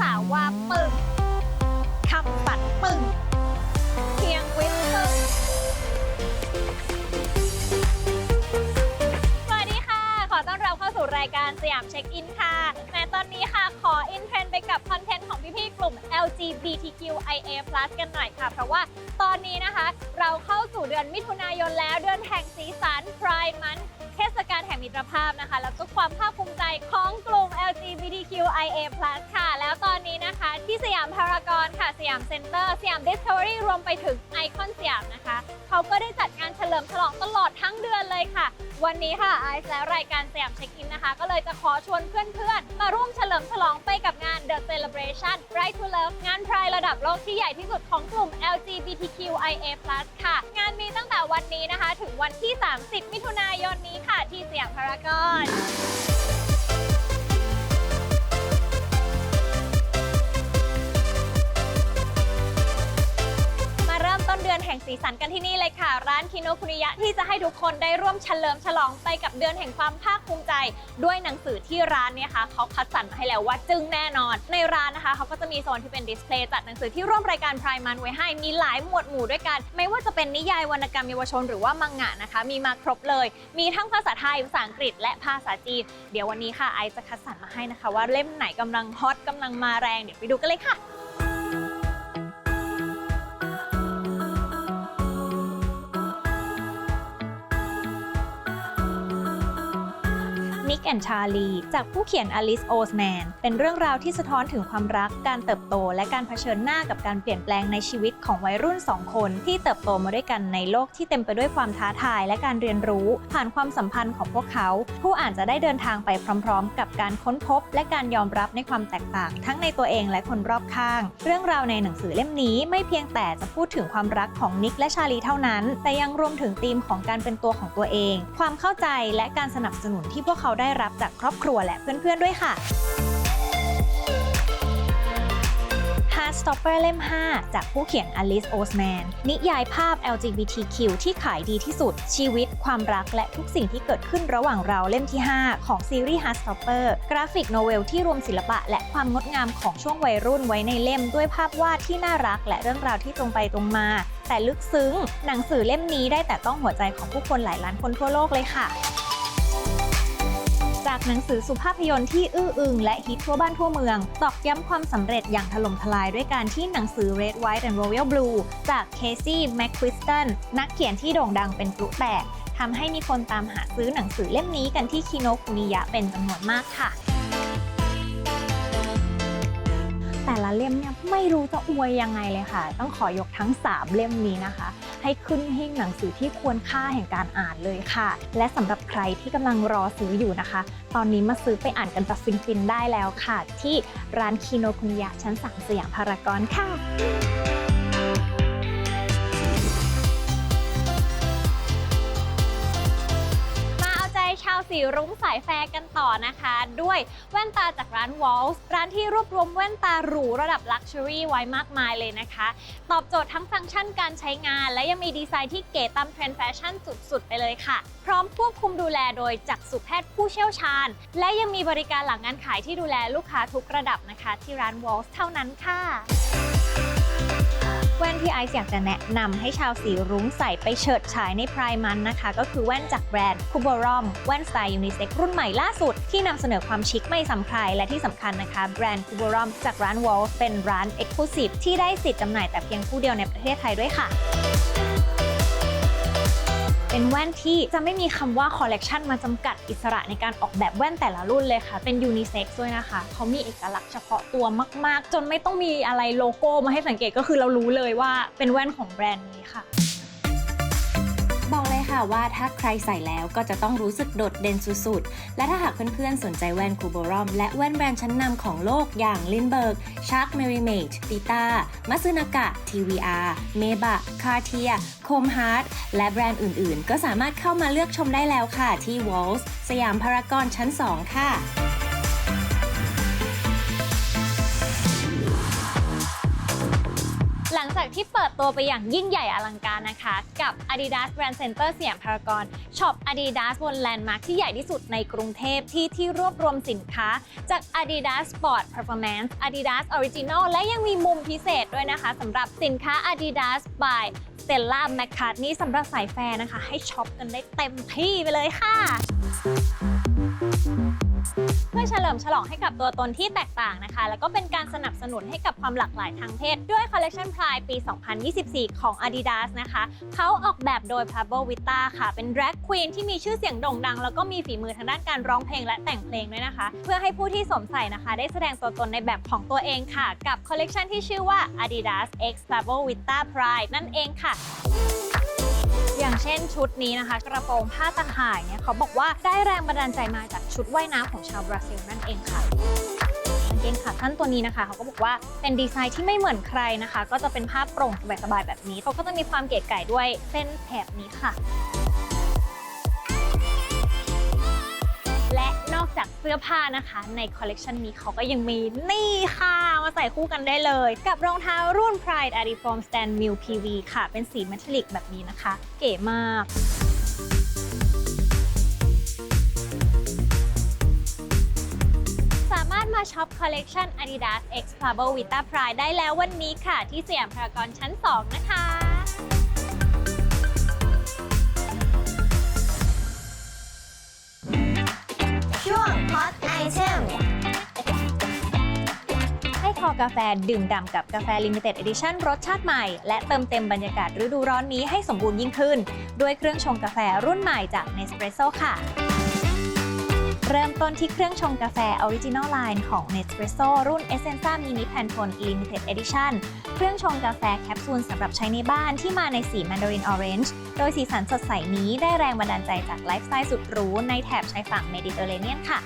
สาวว่าปึ้งคำปัดปึ้งเพียงวิทย์ปึ้งสวัสดีค่ะ ขอต้อนรับเข้าสู่รายการสยามเช็คอินค่ะแม้ตอนนี้ค่ะขออินเทรนด์ไปกับคอนเทนต์ของพี่ๆกลุ่ม LGBTQIA+ กันหน่อยค่ะ เพราะว่าตอนนี้นะคะ เราเข้าสู่เดือนมิถุนายนแล้วเดือนแห่งสีสัน Pride Month เทศกาลแห่งมิตรภาพ นะคะ แล้วก็ความภาคภูมิใจของกลุ่ม LGBTQIA+ ค่ะ แล้วตอนนี้นะคะ ที่สยามพารากอนค่ะ สยามเซ็นเตอร์ สยาม Discovery รวมไปถึงไอคอนสยามนะคะ เขาก็ได้จัดงานเฉลิมฉลองตลอดทั้งเดือนเลยค่ะ วันนี้ค่ะไอซ์และรายการสยามเช็คอินนะคะ ก็เลยจะขอชวนเพื่อนๆ มาร่วมเฉลิมฉลองไปกับงาน The Celebration Right to Love งานพรายระดับโลกที่ใหญ่ที่สุดของกลุ่ม LGBTQIA+ ค่ะ งานมีตั้งแต่วันนี้นะคะ ถึงวันที่ 30 มิถุนายนนี้ค่ะ ที่สยามพารากอนม สีสันกันที่นี่เลยค่ะ ร้านคิโนคุนิยะที่จะให้ทุกคนได้ร่วมเฉลิมฉลองไปกับเดือนแห่งความภาคภูมิใจ ด้วยหนังสือที่ร้านเนี่ยค่ะเขาคัดสรรมาให้แล้วว่าจึงแน่นอน ในร้านนะคะเขาก็จะมีโซนที่เป็นดิสเพลย์จัดหนังสือที่ร่วมรายการพรายมันไว้ให้มีหลายหมวดหมู่ด้วยกัน ไม่ว่าจะเป็นนิยายวรรณกรรมเยาวชนหรือว่ามังงะนะคะ มีมาครบเลย มีทั้งภาษาไทยภาษาอังกฤษ และภาษาจีนเดี๋ยววันนี้ค่ะไอจะคัดสรรมาให้นะคะ ว่าเล่มไหนกำลังฮอตกำลังมาแรงเดี๋ยวไปดูกันเลยค่ะ นิกแอนชาลีจากผู้เขียนอลิสโอสแมนเป็นเรื่องราวที่สะท้อนถึงความรักการเติบโต และการเผชิญหน้ากับการเปลี่ยนแปลงในชีวิตของวัยรุ่นสองคน ที่เติบโตมาด้วยกันในโลกที่เต็มไปด้วยความท้าทายและการเรียนรู้ ผ่านความสัมพันธ์ของพวกเขา ผู้อ่านจะได้เดินทางไปพร้อม ๆ กับการค้นพบ และการยอมรับในความแตกต่าง ทั้งในตัวเองและคนรอบข้าง เรื่องราวในหนังสือเล่มนี้ไม่เพียงแต่จะพูดถึงความรักของนิกและชาลีเท่านั้น แต่ยังรวมถึงธีมของการเป็นตัวของตัวเอง ความเข้าใจและการสนับสนุนที่พวกเขาได้รับจากครอบครัวและเพื่อนๆด้วยค่ะ Heartstopper เล่ม 5 จากผู้เขียนอลิสโอสแมน นิยายภาพ LGBTQ ที่ขายดีที่สุด ชีวิต ความรักและทุกสิ่งที่เกิดขึ้นระหว่างเราเล่มที่ 5 ของซีรีส์ Heartstopper กราฟิกโนเวลที่รวมศิลปะและความงดงามของช่วงวัยรุ่นไว้ในเล่มด้วยภาพวาดที่น่ารัก และเรื่องราวที่ตรงไปตรงมา แต่ลึกซึ้ง หนังสือเล่มนี้ได้แต่ต้องหัวใจของผู้คนหลายล้านคนทั่วโลกเลยค่ะ จากหนังสือสุภาพยนตร์ที่อื้ออึงและฮิตทั่วบ้านทั่วเมือง ตอกย้ำความสำเร็จอย่างถล่มทลายด้วยการที่หนังสือ Red White and Royal Blue จากเคซี่แมคควิสตันนักเขียนที่โด่งดังเป็นปลุแตกทำให้มีคนตามหาซื้อหนังสือเล่มนี้กันที่คิโนคุนิยะเป็นจำนวนมากค่ะ แต่ละเล่มเนี่ยไม่รู้จะอวยยังไงเลยค่ะ ต้องขอยกทั้ง 3 เล่มนี้นะคะ ให้ขึ้นหิ้งหนังสือที่ควรค่าแห่งการอ่านเลยค่ะ และสำหรับใครที่กำลังรอซื้ออยู่นะคะ ตอนนี้มาซื้อไปอ่านกันแบบฟินๆได้แล้วค่ะ ที่ร้านคีโนคุนยะชั้นสามสยามพารากอนค่ะ สีรุ้งสายแฟร์กันต่อนะคะ ด้วยแว่นตาจากร้าน Walls ร้านที่รวบรวมแว่นตาหรูระดับลักชัวรี่ไว้มากมายเลยนะคะ ตอบโจทย์ทั้งฟังก์ชันการใช้งาน และยังมีดีไซน์ที่เก๋ตามเทรนด์แฟชั่นสุดๆ ไปเลยค่ะ พร้อมควบคุมดูแลโดยจักษุแพทย์ผู้เชี่ยวชาญ และยังมีบริการหลังงานขายที่ดูแลลูกค้าทุกระดับนะคะ ที่ร้าน Walls เท่านั้นค่ะ แว่นที่ไอซ์อยากจะแนะนำให้ชาวสีรุ้งใส่ไปเฉิดฉายในพรายมันนะคะ ก็คือแว่นจากแบรนด์คูบอรอมแว่นสไตล์ยูนิเซ็กรุ่นใหม่ล่าสุด ที่นำเสนอความชิคไม่ซ้ำใครและที่สำคัญนะคะ แบรนด์คูบอรอมจากร้านวอลเป็นร้าน e x c l u s i v e ที่ได้สิทธิ์จำหน่ายแต่เพียงผู้เดียวในประเทศไทยด้วยค่ะ เป็นแว่นที่จะไม่มีคำว่าคอลเลกชันมาจำกัดอิสระในการออกแบบแว่นแต่ละรุ่นเลยค่ะ เป็นยูนิเซ็กซ์ด้วยนะคะ เขามีเอกลักษณ์เฉพาะตัวมาก ๆ จนไม่ต้องมีอะไรโลโก้มาให้สังเกตก็คือเรารู้เลยว่าเป็นแว่นของแบรนด์นี้ค่ะบอกเลยค่ะ ว่าถ้าใครใส่แล้วก็จะต้องรู้สึกโดดเด่นสุดๆ และถ้าหากเพื่อนๆ สนใจแว่นคูโบรอม และแว่นแบรนด์ชั้นนำของโลกอย่างลินเบิร์กชาร์กเมริเมจติต้ามัซึนากะ TVR เมบะคาเทียโคมฮาร์ดและแบรนด์อื่นๆ ก็สามารถเข้ามาเลือกชมได้แล้วค่ะที่ Walls สยามพารากอนชั้น 2 ค่ะ งจากที่เปิดตัวไปอย่างยิ่งใหญ่อลังการนะคะ กับ Adidas Brand Center สยามพารากอนช็อป Adidas บนแลนด์มาร์คที่ใหญ่ที่สุดในกรุงเทพที่ที่รวบรวมสินค้า จาก Adidas Sport Performance Adidas Original และยังมีมุมพิเศษด้วยนะคะสำหรับสินค้า Adidas by Stella McCartney สำหรับสายแฟนนะคะ ให้ช็อปกันได้เต็มที่ไปเลยค่ะ เพื่อเฉลิมฉลองให้กับตัวตนที่แตกต่างนะคะ แล้วก็เป็นการสนับสนุนให้กับความหลากหลายทางเพศ ด้วยคอลเล t ชัน Pride ปี 2024 ของ Adidas นะคะ เขาออกแบบโดย Pablo Vita ค่ะ เป็น drag queen ที่มีชื่อเสียงโด่งดัง แล้วก็มีฝีมือทางด้านการร้องเพลงและแต่งเพลงด้วยนะคะ เพื่อให้ผู้ที่สวมใส่นะคะ ได้แสดงตัวตนในแบบของตัวเองค่ะ กับคอลเล t ชันที่ชื่อว่า Adidas X Pablo Vita Pride นั่นเองค่ะ อย่างเช่นชุดนี้นะคะ กระโปรงผ้าตะข่ายเนี่ยเขาบอกว่าได้แรงบันดาลใจมาจากชุดว่ายน้ำของชาวบราซิลนั่นเองค่ะกางเกงขาสั้นตัวนี้นะคะเขาก็บอกว่าเป็นดีไซน์ที่ไม่เหมือนใครนะคะ ก็จะเป็นผ้าโปร่งสบายๆแบบนี้เขาก็จะมีความเก๋ไก๋ด้วยเส้นแถบนี้ค่ะ จากเสื้อผ้านะคะ ในคอลเลกชันนี้เขาก็ยังมีนี่ค่ะ มาใส่คู่กันได้เลย กับรองเท้ารุ่น Pride Adiform Stan Mill PV ค่ะ เป็นสีเมทัลลิกแบบนี้นะคะ เก๋มากสามารถมาช็อปคอลเลกชัน Adidas X Pablo Vita Pride ได้แล้ววันนี้ค่ะ ที่สยามพารากอนชั้น 2 นะคะ อกาแฟดื่มด่ำกับกาแฟ Limited Edition รสชาติใหม่ และเติมเต็มบรรยากาศฤดูร้อนนี้ให้สมบูรณ์ยิ่งขึ้น ด้วยเครื่องชงกาแฟรุ่นใหม่จาก Nespresso ค่ะ เริ่มต้นที่เครื่องชงกาแฟ Original Line ของ Nespresso รุ่น Essenza Mini Pantone Limited Edition เครื่องชงกาแฟแคปซูลสำหรับใช้ในบ้านที่มาในสี Mandarin Orange โดยสีสันสดใสนี้ได้แรงบันดาลใจจากไลฟ์สไตล์สุดหรูในแถบชายฝั่งเมดิเตอร์เรเนียนค่ะ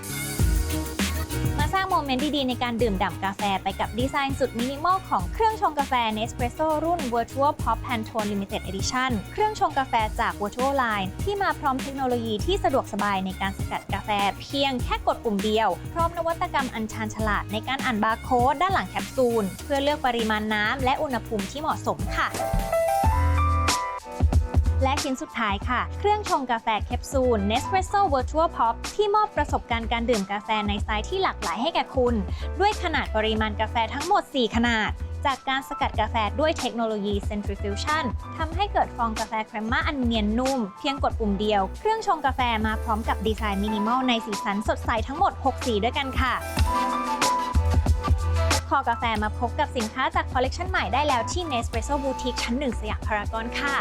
โมเมนต์ดีๆ ในการดื่มด่ำกาแฟไปกับดีไซน์สุดมินิมอลของเครื่องชงกาแฟ Nespresso รุ่น Virtual Pop Pantone Limited Edition เครื่องชงกาแฟจาก Virtual Line ที่มาพร้อมเทคโนโลยีที่สะดวกสบายในการสกัดกาแฟเพียงแค่กดปุ่มเดียว พร้อมนวัตกรรมอันชาญฉลาดในการอ่านบาร์โค้ดด้านหลังแคปซูล เพื่อเลือกปริมาณน้ำและอุณหภูมิที่เหมาะสมค่ะ และชิ้นสุดท้ายค่ะ เครื่องชงกาแฟแคปซูล Nespresso Virtual Pop ที่มอบประสบการณ์การดื่มกาแฟในสไตล์ที่หลากหลายให้แก่คุณ ด้วยขนาดปริมาณกาแฟทั้งหมด 4 ขนาดจากการสกัดกาแฟด้วยเทคโนโลยี Centrifusion ทำให้เกิดฟองกาแฟครมมาอันเนียนนุ่ม เพียงกดปุ่มเดียว เครื่องชงกาแฟมาพร้อมกับดีไซน์มินิมอลในสีสันสดใสทั้งหมด 6 สีด้วยกันค่ะ คอกาแฟมาพบกับสินค้าจากคอลเลกชันใหม่ได้แล้วที่ Nespresso Boutique ชั้น 1 สยามพารากอนค่ะ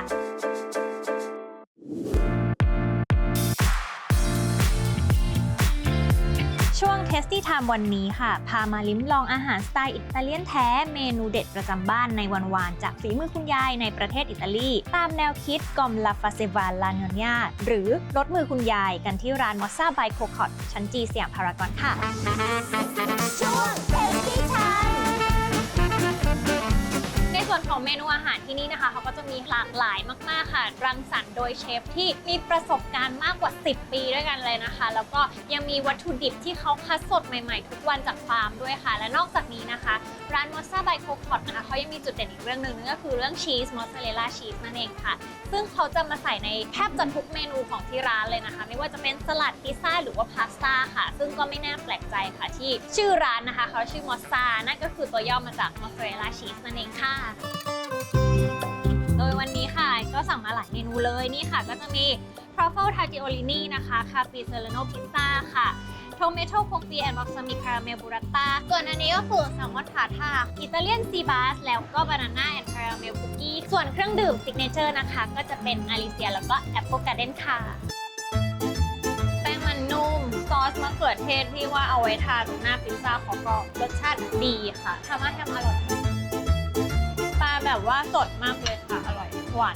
ช่วง Tasty Time วันนี้ค่ะ พามาลิ้มลองอาหารสไตล์อิตาเลียนแท้เมนูเด็ดประจำบ้านในวันวานจากฝีมือคุณยายในประเทศอิตาลี ตามแนวคิดกอมลาฟาเซวาลาโนญาหรือรสมือคุณยายกันที่ร้านมอสซาบายโคคอตชั้นจีเสียามพารากอนค่ะ ช่วง Tasty Time ของเมนูอาหารที่นี่นะคะเขาก็จะมีหลากหลายมาก ๆ ค่ะ รังสรรค์โดยเชฟที่มีประสบการณ์มากกว่า 10 ปีด้วยกันเลยนะคะ แล้วก็ยังมีวัตถุดิบที่เขาคัดสดใหม่ ๆ ทุกวันจากฟาร์มด้วยค่ะ และนอกจากนี้นะคะ ร้านมอสซาบายโคคอตนะคะเขายังมีจุดเด่นอีกเรื่องหนึ่งนั่นก็คือเรื่องชีสมอสซาเรลล่าชีสนั่นเองค่ะ ซึ่งเขาจะมาใส่ในแทบจะทุกเมนูของที่ร้านเลยนะคะ ไม่ว่าจะเป็นสลัดพิซซ่าหรือว่าพาสต้าค่ะ ซึ่งก็ไม่น่าแปลกใจค่ะ ที่ชื่อร้านนะคะเขาชื่อมอสซานั่นก็คือตัวย่อมาจากมอสซาเรลล่าชีสนั่นเองค่ะโดยวันนี้ค่ะก็สั่งมาหลายเมนูเลยนี่ค่ะ ก็จะมี truffle tagliolini นะคะ capi serrano pizza ค่ะ tomato p o c i and balsamic caramel burrata ส่วนอันนี้ก็คือแซลมอนทาทาอิตาเลียนซีบาสแล้วก็ banana and caramel cookie ส่วนเครื่องดื่ม signature นะคะ ก็จะเป็นอาริเซียแล้วก็ apple garden ค่ะแป้งมันนุ่ม ซอสมะเขือเทศที่ว่าเอาไว้ทาตรงหน้าพิซซ่าเขาก็รสชาติดีค่ะทำให้แฮมอร่อย แบบว่าสดมากเลยค่ะ อร่อยหวาน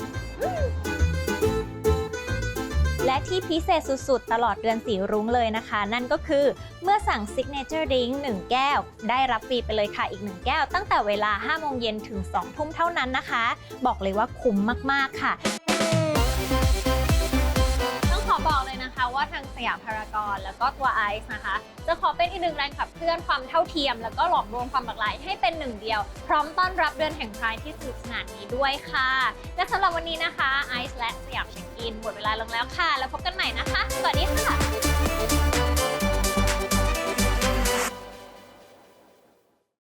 และที่พิเศษสุดๆ ตลอดเดือนสีรุ้งเลยนะคะ นั่นก็คือเมื่อสั่ง Signature Drink 1 แก้ว ได้รับฟรีไปเลยค่ะอีก 1 แก้ว ตั้งแต่เวลา 5 โมงเย็นถึง 2 ทุ่มเท่านั้นนะคะ บอกเลยว่าคุ้มมากๆค่ะต้องขอบอกเลยนะคะ ว่าทางสยามพารากอนแล้วก็ตัวไอซ์นะคะ จะขอเป็นอีกหนึ่งแรงขับเคลื่อนความเท่าเทียม แล้วก็หลอมรวมความหลากหลายให้เป็นหนึ่งเดียว พร้อมต้อนรับเดือนแห่งพรายที่สนุกสนานนี้ด้วยค่ะ และสำหรับวันนี้นะคะไอซ์และสยามเช็คอินหมดเวลาลงแล้วค่ะ แล้วพบกันใหม่นะคะ สวัสดีค่ะ